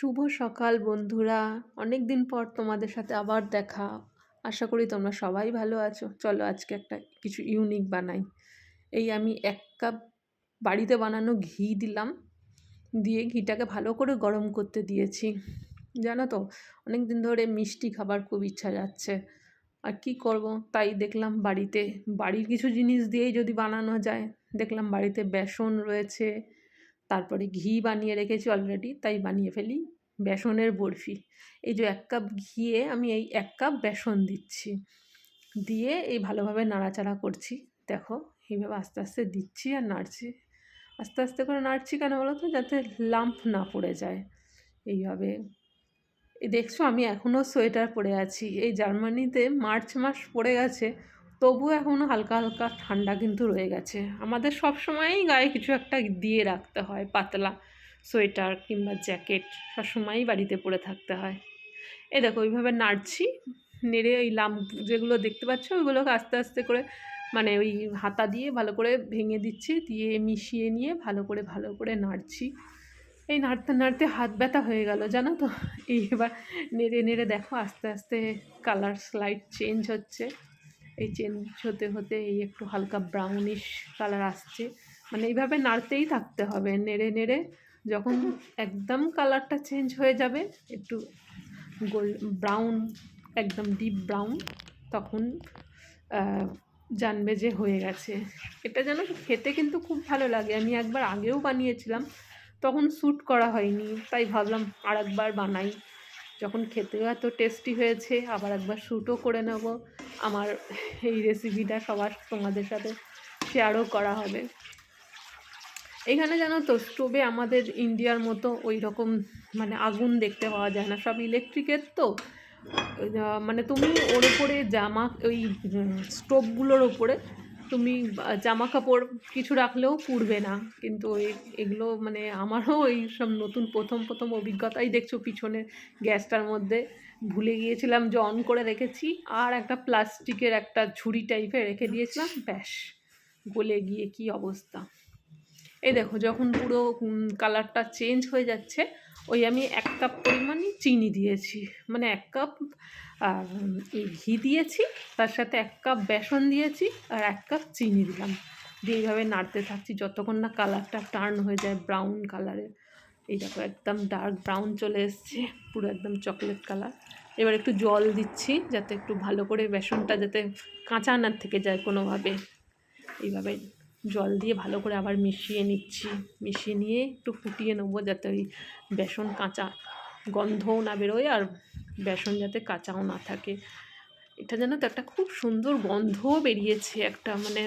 শুভ সকাল বন্ধুরা। অনেক দিন পর তোমাদের সাথে আবার দেখা। আশা করি তোমরা সবাই ভালো আছো। চলো আজকে একটা কিছু ইউনিক বানাই। এই আমি এক কাপ বাড়িতে বানানো ঘি দিলাম। দিয়ে ঘিটাকে ভালো করে গরম করতে দিয়েছি। জানো তো অনেক দিন ধরে মিষ্টি খাবার খুব ইচ্ছা যাচ্ছে। আর কি করব? তাই দেখলাম বাড়িতে, বাড়ির কিছু জিনিস দিয়েই যদি বানানো যায়, দেখলাম বাড়িতে বেসন রয়েছে তারপরে ঘি বানিয়ে রেখেছি অলরেডি তাই বানিয়ে ফেলি। বেসনের বরফি। এই যে এক কাপ ঘিয়ে আমি এই এক কাপ বেসন দিচ্ছি। দিয়ে এই ভালোভাবে নাড়াচাড়া করছি। দেখো, এইভাবে আস্তে আস্তে দিচ্ছি আর নাড়ছি। আস্তে আস্তে করে নাড়ছি কেন বলো তো যাতে লাম্প না পড়ে যায়। এইভাবে। দেখছ, আমি এখনও সোয়েটার পরে আছি। এই জার্মানিতে মার্চ মাস পড়ে গেছে। তবুও এখনও হালকা হালকা ঠান্ডা কিন্তু রয়ে গেছে। আমাদের সব সময়ই গায়ে কিছু একটা দিয়ে রাখতে হয়, পাতলা সোয়েটার কিংবা জ্যাকেট সবসময়ই বাড়িতে পরে থাকতে হয়। এ দেখো, ওইভাবে নাড়ছি, নেড়ে ওই লাম যেগুলো দেখতে পাচ্ছ, ওইগুলোকে আস্তে আস্তে করে মানে ওই হাতা দিয়ে ভালো করে ভেঙে দিচ্ছি, দিয়ে মিশিয়ে নিয়ে ভালো করে ভালো করে নাড়ছি। এই নাড়তে নাড়তে হাত ব্যথা হয়ে গেল, জানো তো? এইবার নেড়ে নেড়ে দেখো, আস্তে আস্তে কালার স্লাইড চেঞ্জ হচ্ছে। এই চেঞ্জ হতে হতে এই একটু হালকা ব্রাউনিশ কালার আসছে। মানে এইভাবে নাড়তেই থাকতে হবে, নেড়ে নেড়ে যখন একদম কালারটা চেঞ্জ হয়ে যাবে, একটু গোল্ড ব্রাউন একদম ডিপ ব্রাউন তখন জানবে যে হয়ে গেছে। এটা যেন খেতে কিন্তু খুব ভালো লাগে। আমি একবার আগেও বানিয়েছিলাম, তখন শ্যুট করা হয়নি, তাই ভাবলাম আর একবার বানাই। যখন খেতেও এত টেস্টি হয়েছে, আবার একবার শ্যুটও করে নেব। আমার এই রেসিপিটা সবার, তোমাদের সাথে শেয়ারও করা হবে। এখানে জানো তো স্টোভে আমাদের ইন্ডিয়ার মতো ওই রকম মানে আগুন দেখতে পাওয়া যায় না। সব ইলেকট্রিকের তো। মানে তুমি ওর ওপরে জামা, ওই স্টোভগুলোর ওপরে তুমি জামা কাপড় কিছু রাখলেও পুড়বে না। কিন্তু এগুলো মানে আমারও ওই সব নতুন, প্রথম প্রথম অভিজ্ঞতাই দেখছ পিছনে গ্যাসটার মধ্যে। ভুলে গিয়েছিলাম যে অন করে রেখেছি। আর একটা প্লাস্টিকের একটা ঝুড়ি টাইপের রেখে দিয়েছিলাম, ব্যাস, গলে গিয়ে কি অবস্থা। এই দেখো, যখন পুরো কালারটা চেঞ্জ হয়ে যাচ্ছে ওই আমি এক কাপ পরিমাণই চিনি দিয়েছি। মানে এক কাপ ঘি দিয়েছি, তার সাথে এক কাপ বেসন দিয়েছি, আর এক কাপ চিনি দিলাম। দিয়ে এইভাবে নাড়তে থাকছি, যতক্ষণ না কালারটা টার্ন হয়ে যায় ব্রাউন কালারের এই দেখো, একদম ডার্ক ব্রাউন চলে এসছে, পুরো একদম চকলেট কালার। এবার একটু জল দিচ্ছি, যাতে একটু ভালো করে বেসনটা যাতে কাঁচা না থেকে যায় কোনোভাবে। এইভাবে জল দিয়ে ভালো করে আবার মিশিয়ে নিচ্ছি। মিশিয়ে নিয়ে একটু ফুটিয়ে নেব যাতে ওই বেসন কাঁচা গন্ধও না বেরোয় আর বেসন যাতে কাঁচাও না থাকে। এটা যেন তো একটা খুব সুন্দর গন্ধও বেরিয়েছে একটা মানে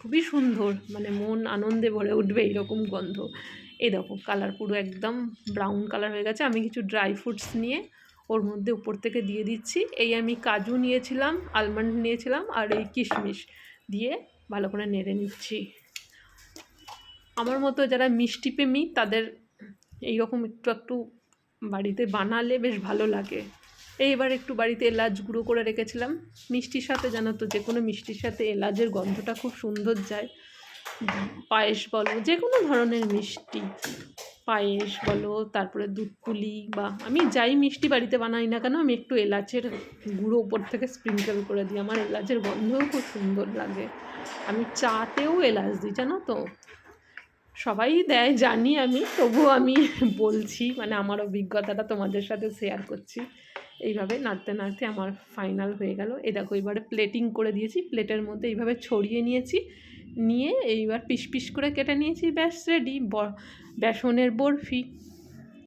খুবই সুন্দর মানে মন আনন্দে ভরে উঠবে এইরকম গন্ধ। এই দেখো কালার পুরো একদম ব্রাউন কালার হয়ে গেছে। আমি কিছু ড্রাই ফ্রুটস নিয়ে ওর মধ্যে উপর থেকে দিয়ে দিচ্ছি। এই আমি কাজু নিয়েছিলাম, আলমন্ড নিয়েছিলাম আর এই কিশমিশ দিয়ে ভালো করে নেড়ে নিচ্ছি। আমার মতো যারা মিষ্টি প্রেমী, তাদের এইরকম একটু একটু বাড়িতে বানালে বেশ ভালো লাগে। এইবার একটু বাড়িতে এলাচ গুঁড়ো করে রেখেছিলাম। মিষ্টির সাথে জানো তো, যে কোনো মিষ্টির সাথে এলাচের গন্ধটা খুব সুন্দর যায়। পায়েস বলো, যে কোনো ধরনের মিষ্টি। পায়েস বলো, তারপরে দুধ পুলি বা আমি যাই মিষ্টি বাড়িতে বানাই না কেন, আমি একটু এলাচের গুঁড়ো ওপর থেকে স্প্রিঙ্কেল করে দিই। আমার এলাচের গন্ধও খুব সুন্দর লাগে। আমি চাতেও এলাচ দিই, জানো তো? সবাই দেয়, জানি আমি, তবুও আমি বলছি মানে আমার অভিজ্ঞতাটা তোমাদের সাথে শেয়ার করছি। এইভাবে নাড়তে নাড়তে আমার ফাইনাল হয়ে গেল। এই দেখো, এবারে প্লেটিং করে দিয়েছি। প্লেটের মধ্যে এইভাবে ছড়িয়ে নিয়েছি। নিয়ে এইবার পিস পিস করে কেটে নিয়েছি ব্যাস রেডি বেসনের বরফি।